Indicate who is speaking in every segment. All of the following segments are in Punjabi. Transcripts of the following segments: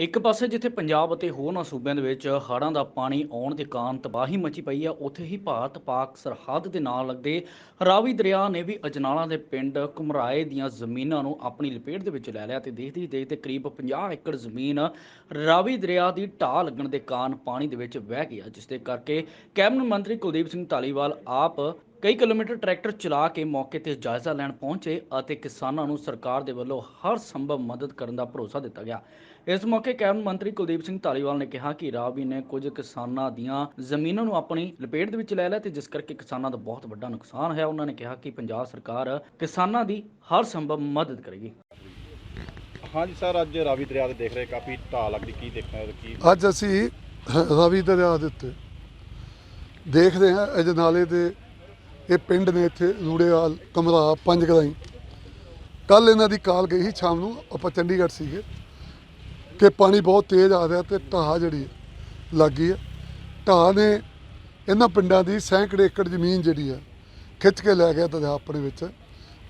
Speaker 1: ਇੱਕ ਪਾਸੇ ਜਿੱਥੇ ਪੰਜਾਬ ਅਤੇ ਹੋਰਨਾਂ ਸੂਬਿਆਂ ਦੇ ਵਿੱਚ ਹੜ੍ਹਾਂ ਦਾ ਪਾਣੀ ਆਉਣ ਦੇ ਕਾਰਨ ਤਬਾਹੀ ਮਚੀ ਪਈ ਆ, ਉੱਥੇ ਹੀ ਭਾਰਤ ਪਾਕ ਸਰਹੱਦ ਦੇ ਨਾਲ ਲੱਗਦੇ ਰਾਵੀ ਦਰਿਆ ਨੇ ਵੀ ਅਜਨਾਲਾ ਦੇ ਪਿੰਡ ਕੁਮਰਾਏ ਦੀਆਂ ਜ਼ਮੀਨਾਂ ਨੂੰ ਆਪਣੀ ਲਪੇਟ ਦੇ ਵਿੱਚ ਲੈ ਲਿਆ ਤੇ ਦੇਖਦੇ ਹੀ ਦੇਖਦੇ ਕਰੀਬ 50 ਏਕੜ ਜ਼ਮੀਨ ਰਾਵੀ ਦਰਿਆ ਦੀ ਢਾਹ ਲੱਗਣ ਦੇ ਕਾਰਨ ਪਾਣੀ ਦੇ ਵਿੱਚ ਵਹਿ ਗਿਆ, ਜਿਸ ਦੇ ਕਰਕੇ ਕੈਬਨਿਟ ਮੰਤਰੀ ਕੁਲਦੀਪ ਸਿੰਘ ਧਾਲੀਵਾਲ ਆਪ ਕਈ ਕਿਲੋਮੀਟਰ ਟਰੈਕਟਰ ਚਲਾ ਕੇ ਮੌਕੇ ਤੇ ਜਾਇਜ਼ਾ ਲੈਣ ਪਹੁੰਚੇ ਅਤੇ ਕਿਸਾਨਾਂ ਨੂੰ ਸਰਕਾਰ ਦੇ ਵੱਲੋਂ ਹਰ ਸੰਭਵ ਮਦਦ ਕਰਨ ਦਾ ਭਰੋਸਾ ਦਿੱਤਾ ਗਿਆ। ਇਸ ਮੌਕੇ ਕੈਬਨਿਟ ਮੰਤਰੀ ਕੁਲਦੀਪ ਸਿੰਘ ਧਾਲੀਵਾਲ ਨੇ ਕਿਹਾ ਕਿ ਰਾਵੀ ਨੇ ਕੁਝ ਕਿਸਾਨਾਂ ਦੀਆਂ ਜ਼ਮੀਨਾਂ ਨੂੰ ਆਪਣੀ ਲਪੇਟ ਦੇ ਵਿੱਚ ਲੈ ਲਿਆ ਤੇ ਜਿਸ ਕਰਕੇ ਕਿਸਾਨਾਂ ਦਾ ਬਹੁਤ ਵੱਡਾ ਨੁਕਸਾਨ ਹੈ ਉਹਨਾਂ ਨੇ ਕਿਹਾ ਕਿ ਪੰਜਾਬ ਸਰਕਾਰ ਕਿਸਾਨਾਂ ਦੀ ਹਰ ਸੰਭਵ ਮਦਦ ਕਰੇਗੀ।
Speaker 2: ਹਾਂਜੀ ਸਰ ਅੱਜ ਰਾਵੀ ਦਰਿਆ ਤੇ ਦੇਖ ਰਹੇ ਕਾਫੀ ਢਾਹ ਲੱਗਦੀ ਕੀ ਦੇਖਣਾ ਕੀ
Speaker 3: ਅੱਜ ਅਸੀਂ ਰਾਵੀ ਦਰਿਆ ਦੇ ਉੱਤੇ ਦੇਖਦੇ ਹਾਂ ਅਜਨਾਲੇ ਦੇ ਇਹ ਪਿੰਡ ਨੇ ਇੱਥੇ ਰੂੜੇਵਾਲ ਕਮਰਾ ਪੰਜ ਗਰਾਈ ਕੱਲ ਇਹਨਾਂ ਦੀ ਕਾਲ ਗਈ ਸੀ ਸ਼ਾਮ ਨੂੰ ਆਪਾਂ ਚੰਡੀਗੜ੍ਹ ਸੀਗੇ। ਕਿ ਪਾਣੀ ਬਹੁਤ ਤੇਜ਼ ਆ ਰਿਹਾ ਤੇ ਢਾਹ ਜਿਹੜੀ ਹੈ, ਲੱਗ ਗਈ ਹੈ। ਢਾਹ ਨੇ ਇਹਨਾਂ ਪਿੰਡਾਂ ਦੀ ਸੈਂਕੜੇ ਏਕੜ ਜ਼ਮੀਨ ਜਿਹੜੀ ਹੈ ਖਿੱਚ ਕੇ ਲੈ ਗਿਆ ਦਰਿਆ ਆਪਣੇ ਵਿੱਚ।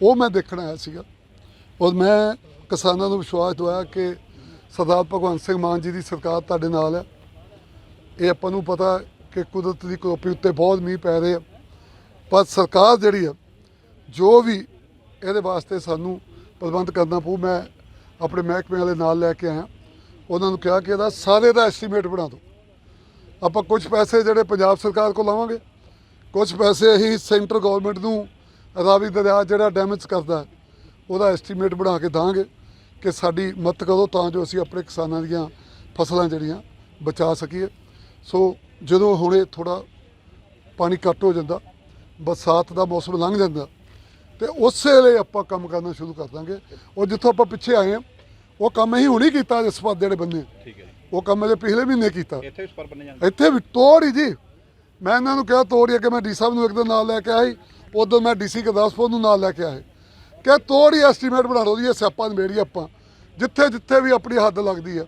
Speaker 3: ਉਹ ਮੈਂ ਦੇਖਣ ਆਇਆ ਸੀਗਾ। ਔਰ ਮੈਂ ਕਿਸਾਨਾਂ ਨੂੰ ਵਿਸ਼ਵਾਸ ਦਵਾਇਆ ਕਿ ਸਰਦਾਰ ਭਗਵੰਤ ਸਿੰਘ ਮਾਨ ਜੀ ਦੀ ਸਰਕਾਰ ਤੁਹਾਡੇ ਨਾਲ ਹੈ। ਇਹ ਆਪਾਂ ਨੂੰ ਪਤਾ ਕਿ ਕੁਦਰਤ ਦੀ ਕਰੋਪੀ ਉੱਤੇ ਬਹੁਤ ਮੀਂਹ ਪੈ ਰਹੇ ਆ। ਪਰ ਸਰਕਾਰ ਜਿਹੜੀ ਆ ਜੋ ਵੀ ਇਹਦੇ ਵਾਸਤੇ ਸਾਨੂੰ ਪ੍ਰਬੰਧ ਕਰਨਾ ਪਊ ਮੈਂ ਆਪਣੇ ਮਹਿਕਮੇ ਵਾਲੇ ਨਾਲ ਲੈ ਕੇ ਆਇਆ। ਉਹਨਾਂ ਨੂੰ ਕਿਹਾ ਕਿ ਇਹਦਾ ਸਾਰੇ ਦਾ ਐਸਟੀਮੇਟ ਬਣਾ ਦਿਓ। ਆਪਾਂ ਕੁਝ ਪੈਸੇ ਜਿਹੜੇ ਪੰਜਾਬ ਸਰਕਾਰ ਕੋਲ ਲਾਵਾਂਗੇ ਕੁਝ ਪੈਸੇ ਅਸੀਂ ਸੈਂਟਰ ਗਵਰਨਮੈਂਟ ਨੂੰ ਰਾਵੀ ਦਰਿਆ ਜਿਹੜਾ ਡੈਮੇਜ ਕਰਦਾ, ਉਹਦਾ ਐਸਟੀਮੇਟ ਬਣਾ ਕੇ ਦਾਂਗੇ ਕਿ ਸਾਡੀ ਮਦਦ ਕਰੋ ਤਾਂ ਜੋ ਅਸੀਂ ਆਪਣੇ ਕਿਸਾਨਾਂ ਦੀਆਂ ਫਸਲਾਂ ਜਿਹੜੀਆਂ ਬਚਾ ਸਕੀਏ। ਸੋ ਜਦੋਂ ਹੁਣੇ ਥੋੜਾ ਪਾਣੀ ਘੱਟ ਹੋ ਜਾਂਦਾ, ਬਰਸਾਤ ਦਾ ਮੌਸਮ ਲੰਘ ਜਾਂਦਾ, ਤੇ ਉਸੇ ਵੇਲੇ ਆਪਾਂ ਕੰਮ ਕਰਨਾ ਸ਼ੁਰੂ ਕਰ ਦਾਂਗੇ। ਔਰ ਜਿੱਥੋਂ ਆਪਾਂ ਪਿੱਛੇ ਆਏ ਹਾਂ ਉਹ ਕੰਮ ਅਸੀਂ ਹੁਣੀ ਕੀਤਾ ਜਿਸ ਪਾਸੇ ਜਿਹੜੇ ਬੰਨੇ
Speaker 2: ਠੀਕ ਹੈ ਜੀ।
Speaker 3: ਉਹ ਕੰਮ ਅਜੇ ਪਿਛਲੇ ਮਹੀਨੇ ਕੀਤਾ।
Speaker 2: ਇੱਥੇ ਉਸ ਪਰ ਬੰਨੇ ਜਾਂਦੇ।
Speaker 3: ਇੱਥੇ ਵੀ ਤੋੜ ਹੀ ਜੀ। ਮੈਂ ਇਹਨਾਂ ਨੂੰ ਕਿਹਾ ਤੋੜ ਹੀ ਕਿ ਮੈਂ ਡੀ ਸਾਹਿਬ ਨੂੰ ਇੱਕ ਦਿਨ ਨਾਲ ਲੈ ਕੇ ਆਈ ਉਦੋਂ ਮੈਂ ਡੀਸੀ ਗੁਰਦਾਸਪੁਰ ਨੂੰ ਨਾਲ ਲੈ ਕੇ ਆਏ ਕਿ ਤੋੜ ਹੀ ਐਸਟੀਮੇਟ ਬਣਾ ਲਓ ਜੀ ਇਹ ਸਿਆਪਾ ਨਿਬੇੜੀ ਆਪਾਂ। ਜਿੱਥੇ ਜਿੱਥੇ ਵੀ ਆਪਣੀ ਹੱਦ ਲੱਗਦੀ ਆ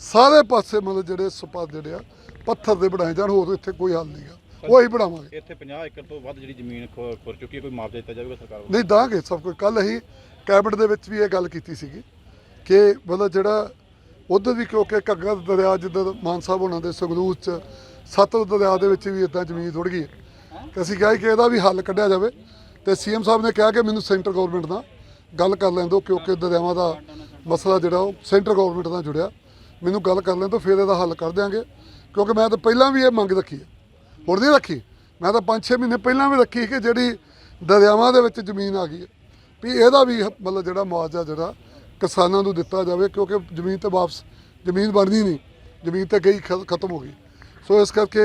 Speaker 3: ਸਾਰੇ ਪਾਸੇ ਮਤਲਬ ਜਿਹੜੇ ਸਪਾਤ ਜਿਹੜੇ ਆ ਪੱਥਰ ਦੇ ਬਣਾਏ ਜਾਣ ਹੋਰ ਇੱਥੇ ਕੋਈ ਹੱਲ ਨਹੀਂਗਾ ਉਹੀ ਬਣਾਵਾਂਗੇ।
Speaker 2: ਇੱਥੇ 50 ਏਕੜ ਤੋਂ ਵੱਧ ਜਿਹੜੀ ਜ਼ਮੀਨ ਖੁਰ ਚੁੱਕੀ ਹੈ ਕੋਈ ਮੁਆਵਜ਼ਾ ਦਿੱਤਾ ਜਾਵੇਗਾ ਸਰਕਾਰ ਵੱਲੋਂ?
Speaker 3: ਨਹੀਂ ਦਾਂਗੇ ਸਭ ਕੁਝ। ਕੱਲ ਅਸੀਂ ਕੈਬਨਿਟ ਦੇ ਵਿੱਚ ਵੀ ਇਹ ਗੱਲ ਕੀਤੀ ਸੀਗੀ। ਕਿ ਮਤਲਬ ਜਿਹੜਾ ਉਧਰ ਵੀ ਕਿਉਂਕਿ ਘੱਗਾ ਦਰਿਆ ਜਿੱਧਰ ਮਾਨ ਸਾਹਿਬ ਹੋਣਾ ਦੇ ਸੰਗਰੂਰ ਚ ਸਤਲੁਜ ਦਰਿਆ ਦੇ ਵਿੱਚ ਵੀ ਇਦਾਂ ਜ਼ਮੀਨ ਥੋੜ ਗਈ ਹੈ। ਤੇ ਅਸੀਂ ਕਿਹਾ ਸੀ ਕਿ ਇਹਦਾ ਵੀ ਹੱਲ ਕੱਢਿਆ ਜਾਵੇ ਤੇ ਸੀਐਮ ਸਾਹਿਬ ਨੇ ਕਿਹਾ ਕਿ ਮੈਨੂੰ ਸੈਂਟਰ ਗਵਰਨਮੈਂਟ ਨਾਲ ਗੱਲ ਕਰ ਲੈਣ ਦਿਓ ਕਿਉਂਕਿ ਦਰਿਆਵਾਂ ਦਾ ਮਸਲਾ ਜਿਹੜਾ ਉਹ ਸੈਂਟਰ ਗਵਰਨਮੈਂਟ ਨਾਲ ਜੁੜਿਆ। ਮੈਨੂੰ ਗੱਲ ਕਰ ਲੈਣ ਤੋਂ ਫਿਰ ਇਹਦਾ ਹੱਲ ਕਰ ਦਿਆਂਗੇ। ਕਿਉਂਕਿ ਮੈਂ ਤਾਂ ਪਹਿਲਾਂ ਵੀ ਇਹ ਮੰਗ ਰੱਖੀ ਹੈ। ਹੁਣ ਨਹੀਂ ਰੱਖੀ। ਮੈਂ ਤਾਂ 5-6 ਮਹੀਨੇ ਪਹਿਲਾਂ ਵੀ ਰੱਖੀ ਕਿ ਜਿਹੜੀ ਦਰਿਆਵਾਂ ਦੇ ਵਿੱਚ ਜ਼ਮੀਨ ਆ ਗਈ ਹੈ। ਵੀ ਇਹਦਾ ਵੀ ਮਤਲਬ ਜਿਹੜਾ ਮੁਆਵਜ਼ਾ ਜਿਹੜਾ ਕਿਸਾਨਾਂ ਨੂੰ ਦਿੱਤਾ ਜਾਵੇ ਕਿਉਂਕਿ ਜ਼ਮੀਨ ਤੇ ਵਾਪਸ ਜ਼ਮੀਨ ਬਣਨੀ ਨਹੀਂ। ਜ਼ਮੀਨ ਤੇ ਗਈ ਖਤਮ ਹੋ ਗਈ। ਸੋ ਇਸ ਕਰਕੇ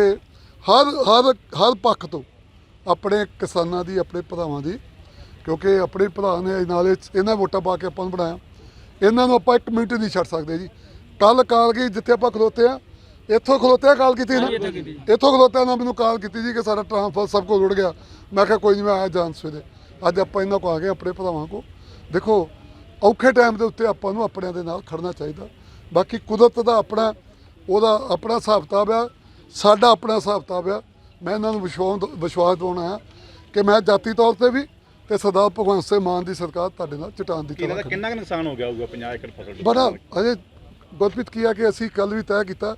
Speaker 3: ਹਰ ਹਰ ਹਰ ਪੱਖ ਤੋਂ ਆਪਣੇ ਕਿਸਾਨਾਂ ਦੀ ਆਪਣੇ ਭਰਾਵਾਂ ਦੀ ਕਿਉਂਕਿ ਆਪਣੇ ਭਰਾ ਨੇ ਨਾਲੇ ਇਹਨਾਂ ਵੋਟਾਂ ਪਾ ਕੇ ਆਪਾਂ ਨੂੰ ਬਣਾਇਆ। ਇਹਨਾਂ ਨੂੰ ਆਪਾਂ ਇੱਕ ਮਿੰਟ ਨਹੀਂ ਛੱਡ ਸਕਦੇ ਜੀ। ਕੱਲ ਕਾਲ ਗਈ ਜਿੱਥੇ ਆਪਾਂ ਖਲੋਤੇ ਆ ਇੱਥੋਂ ਖਲੋਤੇ ਆ ਕਾਲ ਕੀਤੀ ਨਾ? ਇੱਥੋਂ ਖਲੋਤੇ ਨਾ ਮੈਨੂੰ ਕਾਲ ਕੀਤੀ ਜੀ ਕਿ ਸਾਡਾ ਟ੍ਰਾਂਸਫਰ ਸਭ ਕੁਝ ਰੁੜ ਗਿਆ। ਮੈਂ ਕਿਹਾ ਕੋਈ ਨਹੀਂ ਮੈਂ ਆਇਆ ਜਾਣ ਸਵੇਰੇ। ਅੱਜ ਆਪਾਂ ਇਹਨਾਂ ਕੋ ਆ ਗਏ ਆਪਣੇ ਭਰਾਵਾਂ ਕੋ ਦੇਖੋ ਔਖੇ ਟਾਈਮ ਦੇ ਉੱਤੇ ਆਪਾਂ ਨੂੰ ਆਪਣਿਆਂ ਦੇ ਨਾਲ ਖੜਨਾ ਚਾਹੀਦਾ। ਬਾਕੀ ਕੁਦਰਤ ਦਾ ਆਪਣਾ ਉਹਦਾ ਆਪਣਾ ਹਿਸਾਬ ਕਿਤਾਬ ਆ ਸਾਡਾ ਆਪਣਾ ਹਿਸਾਬ ਕਿਤਾਬ ਆ। ਮੈਂ ਇਹਨਾਂ ਨੂੰ ਵਿਸ਼ਵਾਸ ਵਿਸ਼ਵਾਸ ਦਿਵਾਉਣਾ ਹੈ ਕਿ ਮੈਂ ਜਾਤੀ ਤੌਰ ਤੇ ਵੀ ਤੇ ਸਰਦਾਰ ਭਗਵੰਤ ਸਿੰਘ ਮਾਨ ਦੀ ਸਰਕਾਰ ਤੁਹਾਡੇ ਨਾਲ ਚਟਾਨ ਦੀ
Speaker 2: ਇਹਦਾ ਕਿੰਨਾ ਕੁ ਨੁਕਸਾਨ ਹੋ ਗਿਆ ਹੋਊਗਾ 50 ਏਕੜ ਫਸਲ ਦੀ?
Speaker 3: ਬੜਾ ਅਜੇ ਗੁਰਪ੍ਰੀਤ ਕੀ ਆ ਕਿ ਅਸੀਂ ਕੱਲ ਵੀ ਤੈਅ ਕੀਤਾ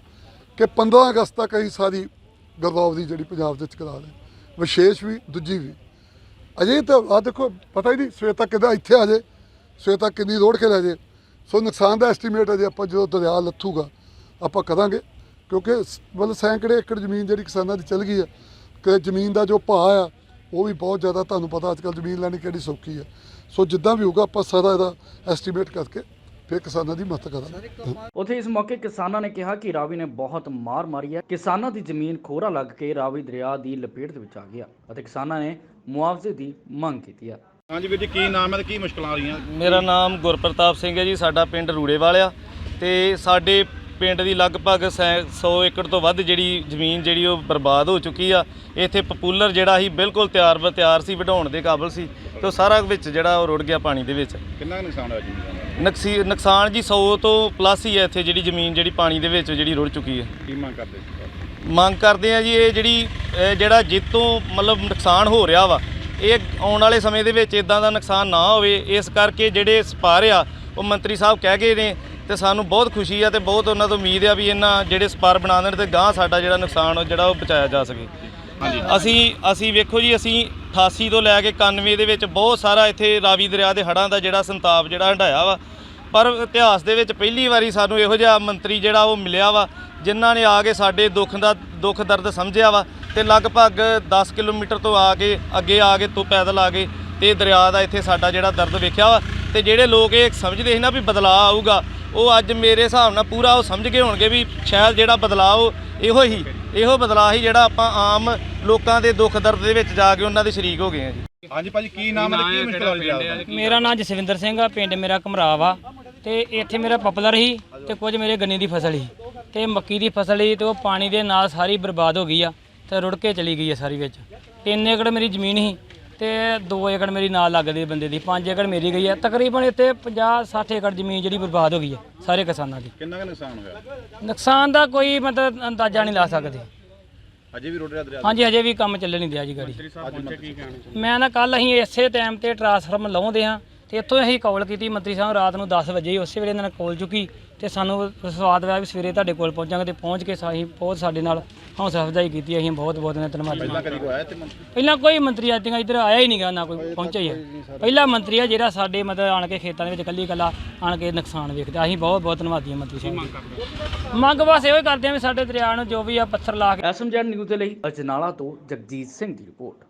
Speaker 3: ਕਿ 15 ਅਗਸਤ ਤੱਕ ਅਸੀਂ ਸਾਰੀ ਗਰਦੌਬ ਦੀ ਜਿਹੜੀ ਪੰਜਾਬ ਦੇ ਵਿੱਚ ਕਰਾ ਦੇ ਵਿਸ਼ੇਸ਼ ਵੀ ਦੂਜੀ ਵੀ। ਅਜੇ ਤਾਂ ਆ ਦੇਖੋ ਪਤਾ ਹੀ ਨਹੀਂ ਸਵੇਰ ਤੱਕ ਕਿੱਦਾਂ ਇੱਥੇ ਆ ਜੇ। ਸਵੇਰ ਤੱਕ ਕਿੰਨੀ ਰੋੜ ਕੇ ਲੈ ਜੇ? ਸੋ ਨੁਕਸਾਨ ਦਾ ਐਸਟੀਮੇਟ ਹੈ ਜੇ ਆਪਾਂ ਜਦੋਂ ਦਰਿਆ ਲੱਥੂਗਾ, ਆਪਾਂ ਕਰਾਂਗੇ। ਕਿਉਂਕਿ ਮਤਲਬ ਸੈਂਕੜੇ ਏਕੜ ਜ਼ਮੀਨ ਜਿਹੜੀ ਕਿਸਾਨਾਂ ਦੀ ਚਲ ਗਈ ਹੈ, ਕਿ ਜ਼ਮੀਨ ਦਾ ਜੋ ਭਾਅ ਆ, ਉਹ ਵੀ ਬਹੁਤ ਜ਼ਿਆਦਾ ਤੁਹਾਨੂੰ ਪਤਾ ਅੱਜ ਕੱਲ੍ਹ ਜ਼ਮੀਨ ਲੈਣੀ ਕਿਹੜੀ ਸੌਖੀ ਹੈ। ਸੋ ਜਿੱਦਾਂ ਵੀ ਹੋਊਗਾ, ਆਪਾਂ ਸਾਰਾ ਇਹਦਾ ਐਸਟੀਮੇਟ ਕਰਕੇ ਫਿਰ ਕਿਸਾਨਾਂ ਦੀ ਮਦਦ ਕਰਾਂਗੇ।
Speaker 1: ਉੱਥੇ ਇਸ ਮੌਕੇ ਕਿਸਾਨਾਂ ਨੇ ਕਿਹਾ ਕਿ ਰਾਵੀ ਨੇ ਬਹੁਤ ਮਾਰ ਮਾਰੀ ਹੈ। ਕਿਸਾਨਾਂ ਦੀ ਜ਼ਮੀਨ ਖੋਰਾ ਲੱਗ ਕੇ ਰਾਵੀ ਦਰਿਆ ਦੀ ਲਪੇਟ ਦੇ ਵਿੱਚ ਆ ਗਿਆ ਅਤੇ ਕਿਸਾਨਾਂ ਨੇ ਮੁਆਵਜ਼ੇ ਦੀ ਮੰਗ ਕੀਤੀ ਹੈ।
Speaker 2: ਹਾਂਜੀ ਵੀਰ ਜੀ ਕੀ ਨਾਮ ਹੈ ਤੇ ਕੀ ਮੁਸ਼ਕਲਾਂ ਆ ਰਹੀਆਂ?
Speaker 4: ਮੇਰਾ ਨਾਮ ਗੁਰਪ੍ਰਤਾਪ ਸਿੰਘ ਹੈ ਜੀ ਸਾਡਾ ਪਿੰਡ ਰੂੜੇਵਾਲ ਆ ਤੇ ਸਾਡੇ ਪਿੰਡ ਦੀ ਲਗਭਗ 100 ਏਕੜ ਤੋਂ ਵੱਧ ਜਿਹੜੀ ਜ਼ਮੀਨ ਜਿਹੜੀ ਉਹ ਬਰਬਾਦ ਹੋ ਚੁੱਕੀ ਆ। ਇੱਥੇ ਪਪੂਲਰ ਜਿਹੜਾ ਸੀ ਬਿਲਕੁਲ ਤਿਆਰ ਬਰ ਤਿਆਰ ਸੀ ਵਢਾਉਣ ਦੇ ਕਾਬਲ ਸੀ ਤੇ ਉਹ ਸਾਰਾ ਵਿੱਚ ਜਿਹੜਾ ਉਹ ਰੁੜ ਗਿਆ ਪਾਣੀ ਦੇ ਵਿੱਚ।
Speaker 2: ਕਿੰਨਾ ਨੁਕਸਾਨ ਹੋਇਆ
Speaker 4: ਨਕਸੀ ਨੁਕਸਾਨ ਜੀ 100 ਤੋਂ ਪਲੱਸ ਹੀ ਹੈ ਇੱਥੇ ਜਿਹੜੀ ਜ਼ਮੀਨ ਜਿਹੜੀ ਪਾਣੀ ਦੇ ਵਿੱਚ ਜਿਹੜੀ ਰੁੜ ਚੁੱਕੀ ਹੈ।
Speaker 2: ਕੀ ਮੰਗ ਕਰਦੇ
Speaker 4: ਮੰਗ ਕਰਦੇ ਆ ਜੀ ਇਹ ਜਿਹੜੀ ਜਿਹੜਾ ਜਿੱਤੋਂ ਮਤਲਬ ਨੁਕਸਾਨ ਹੋ ਰਿਹਾ ਵਾ ਇਹ ਆਉਣ ਵਾਲੇ ਸਮੇਂ ਦੇ ਵਿੱਚ ਇਦਾਂ ਦਾ ਨੁਕਸਾਨ ਨਾ ਹੋਵੇ ਇਸ ਕਰਕੇ ਜਿਹੜੇ ਸਪਾਰ ਆ ਉਹ ਮੰਤਰੀ ਸਾਹਿਬ ਕਹਿ ਗਏ ਨੇ ਤੇ ਸਾਨੂੰ ਬਹੁਤ ਖੁਸ਼ੀ ਆ ਤੇ ਬਹੁਤ ਉਹਨਾਂ ਤੋਂ ਉਮੀਦ ਆ ਵੀ ਇਹਨਾਂ ਜਿਹੜੇ ਸਪਾਰ ਬਣਾ ਦੇਣ ਤੇ ਗਾਂ ਸਾਡਾ ਜਿਹੜਾ ਨੁਕਸਾਨ ਉਹ ਜਿਹੜਾ ਉਹ ਬਚਾਇਆ ਜਾ ਸਕੇ। ਅਸੀਂ ਅਸੀਂ ਵੇਖੋ ਜੀ ਅਸੀਂ 88 ਤੋਂ ਲੈ ਕੇ 91 ਦੇ ਵਿੱਚ ਬਹੁਤ ਸਾਰਾ ਇੱਥੇ ਰਾਵੀ ਦਰਿਆ ਦੇ ਹੜ੍ਹਾਂ ਦਾ ਜਿਹੜਾ ਸੰਤਾਪ ਜਿਹੜਾ ਹੰਡਾਇਆ ਵਾ। ਪਰ ਇਤਿਹਾਸ ਦੇ ਵਿੱਚ ਪਹਿਲੀ ਵਾਰੀ ਸਾਨੂੰ ਇਹੋ ਜਿਹਾ ਮੰਤਰੀ ਜਿਹੜਾ ਉਹ ਮਿਲਿਆ ਵਾ ਜਿਨ੍ਹਾਂ ਨੇ ਆ ਕੇ ਸਾਡੇ ਦੁੱਖ ਦਾ ਦੁੱਖ ਦਰਦ ਸਮਝਿਆ ਵਾ। ਤੇ ਲਗਭਗ 10 ਕਿਲੋਮੀਟਰ ਤੋਂ ਆ ਕੇ ਅੱਗੇ ਆ ਕੇ ਤੋਂ ਪੈਦਲ ਆ ਕੇ ਤੇ ਦਰਿਆ ਦਾ ਇੱਥੇ ਸਾਡਾ ਜਿਹੜਾ ਦਰਦ ਵੇਖਿਆ ਵਾ। ਤੇ ਜਿਹੜੇ ਲੋਕ ਇਹ ਸਮਝਦੇ ਸੀ ਨਾ ਵੀ ਬਦਲਾਅ ਆਊਗਾ ਉਹ ਅੱਜ ਮੇਰੇ ਹਿਸਾਬ ਨਾਲ ਪੂਰਾ ਉਹ ਸਮਝ ਗਏ ਹੋਣਗੇ ਵੀ ਸ਼ਾਇਦ ਜਿਹੜਾ ਬਦਲਾਅ ਉਹ ਇਹੋ ਹੀ ਇਹੋ ਬਦਲਾਅ ਹੀ ਜਿਹੜਾ ਆਪਾਂ ਆਮ ਲੋਕਾਂ ਦੇ ਦੁੱਖ ਦਰਦ ਦੇ ਵਿੱਚ ਜਾ ਕੇ ਉਹਨਾਂ ਦੇ ਸ਼ਰੀਕ ਹੋ ਗਏ ਆ ਜੀ।
Speaker 2: ਹਾਂਜੀ ਭਾਜੀ ਕੀ ਨਾਮ ਹੈ ਕੀ ਮੁਸ਼ਕਲ ਆ ਰਹੀ ਹੈ?
Speaker 5: ਮੇਰਾ ਨਾਮ ਜਸਵਿੰਦਰ ਸਿੰਘ ਆ ਪਿੰਡ ਮੇਰਾ ਘਮਰਾ ਵਾ ਤੇ ਇੱਥੇ ਮੇਰਾ ਪਪਲਰ ਸੀ ਤੇ ਕੁਝ ਮੇਰੇ ਗੰਨੇ ਦੀ ਫਸਲ ਸੀ। ਤੇ ਮੱਕੀ ਦੀ ਫਸਲ ਸੀ ਤੇ ਉਹ ਪਾਣੀ ਦੇ ਨਾਲ ਸਾਰੀ ਬਰਬਾਦ ਹੋ ਗਈ ਆ। ਤੇ ਰੁੜ ਕੇ ਚਲੀ ਗਈ ਆ ਸਾਰੀ ਵਿੱਚ। 3 ਏਕੜ ਮੇਰੀ ਜ਼ਮੀਨ ਸੀ ਤੇ 2 ਏਕੜ ਮੇਰੀ ਨਾਲ ਲੱਗਦੇ ਬੰਦੇ ਦੀ 5 ਏਕੜ ਮੇਰੀ ਗਈ ਆ। ਤਕਰੀਬਨ ਇੱਥੇ 50 60 ਏਕੜ ਜ਼ਮੀਨ ਜਿਹੜੀ ਬਰਬਾਦ ਹੋ ਗਈ ਆ ਸਾਰੇ ਕਿਸਾਨਾਂ ਦੀ।
Speaker 2: ਕਿੰਨਾ ਕੁ ਨੁਕਸਾਨ ਹੋਇਆ?
Speaker 5: ਨੁਕਸਾਨ ਦਾ ਕੋਈ ਮਤਲਬ ਅੰਦਾਜ਼ਾ ਨਹੀਂ ਲਾ ਸਕਦੇ।
Speaker 2: ਅਜੇ ਵੀ ਰੋਡ ਰਿਹਾ ਦਰਿਆ
Speaker 5: ਹਾਂਜੀ ਅਜੇ ਵੀ ਕੰਮ ਚੱਲਣ ਨਹੀਂ ਦਿਆ ਜੀ ਗਾੜੀ। ਮੈਂ ਨਾ ਕੱਲ ਅਸੀਂ ਇਸੇ ਟਾਈਮ ਤੇ ਟਰਾਂਸਫਾਰਮ ਲਾਉਂਦੇ ਹਾਂ। ਤੇ ਇੱਥੋਂ ਅਸੀਂ ਕਾਲ ਕੀਤੀ ਮੰਤਰੀ ਸਾਹਿਬ ਰਾਤ ਨੂੰ 10 ਵਜੇ ਹੀ ਉਸੇ ਵੇਲੇ ਇਹਨਾਂ ਨੇ ਕਾਲ ਚੁੱਕੀ ਤੇ ਸਾਨੂੰ ਸਵਾਦ ਹੋਇਆ ਵੀ ਸਵੇਰੇ ਤੁਹਾਡੇ ਕੋਲ ਪਹੁੰਚਾਂਗੇ ਤੇ ਪਹੁੰਚ ਕੇ ਅਸੀਂ ਬਹੁਤ ਸਾਡੇ ਨਾਲ ਹੌਸਲਾ ਅਫਜ਼ਾਈ ਕੀਤੀ ਅਸੀਂ ਬਹੁਤ ਬਹੁਤ ਨੇ ਧੰਨਵਾਦ
Speaker 2: ਪਹਿਲਾਂ ਕਦੀ ਕੋਈ ਆਇਆ ਤੇ ਮੰਤਰੀ?
Speaker 5: ਪਹਿਲਾਂ ਕੋਈ ਮੰਤਰੀ ਅੱਜ ਤੱਕ ਇੱਧਰ ਆਇਆ ਹੀ ਨਹੀਂਗਾ ਨਾ ਕੋਈ ਪਹੁੰਚਿਆ ਹੀ ਹੈ ਪਹਿਲਾ ਮੰਤਰੀ ਆ ਜਿਹੜਾ ਸਾਡੇ ਮਤਲਬ ਆਣ ਕੇ ਖੇਤਾਂ ਦੇ ਵਿੱਚ ਕੱਲੀ ਕੱਲਾ ਆਣ ਕੇ ਨੁਕਸਾਨ ਵੇਖਦਾ ਅਸੀਂ ਬਹੁਤ ਬਹੁਤ ਧੰਨਵਾਦੀ ਹਾਂ ਮੰਤਰੀ ਸਾਹਿਬ ਮੰਗ ਬਸ ਇਹੋ ਹੀ ਕਰਦੇ ਹਾਂ ਵੀ ਸਾਡੇ ਦਰਿਆ ਨੂੰ ਜੋ ਵੀ ਆ ਪੱਥਰ ਲਾ ਕੇ
Speaker 1: ਐਸਐਮਜੈਡ ਨਿਊਜ਼ ਦੇ ਲਈ ਅਜਨਾਲਾ ਤੋਂ ਜਗਜੀਤ ਸਿੰਘ ਦੀ ਰਿਪੋਰਟ।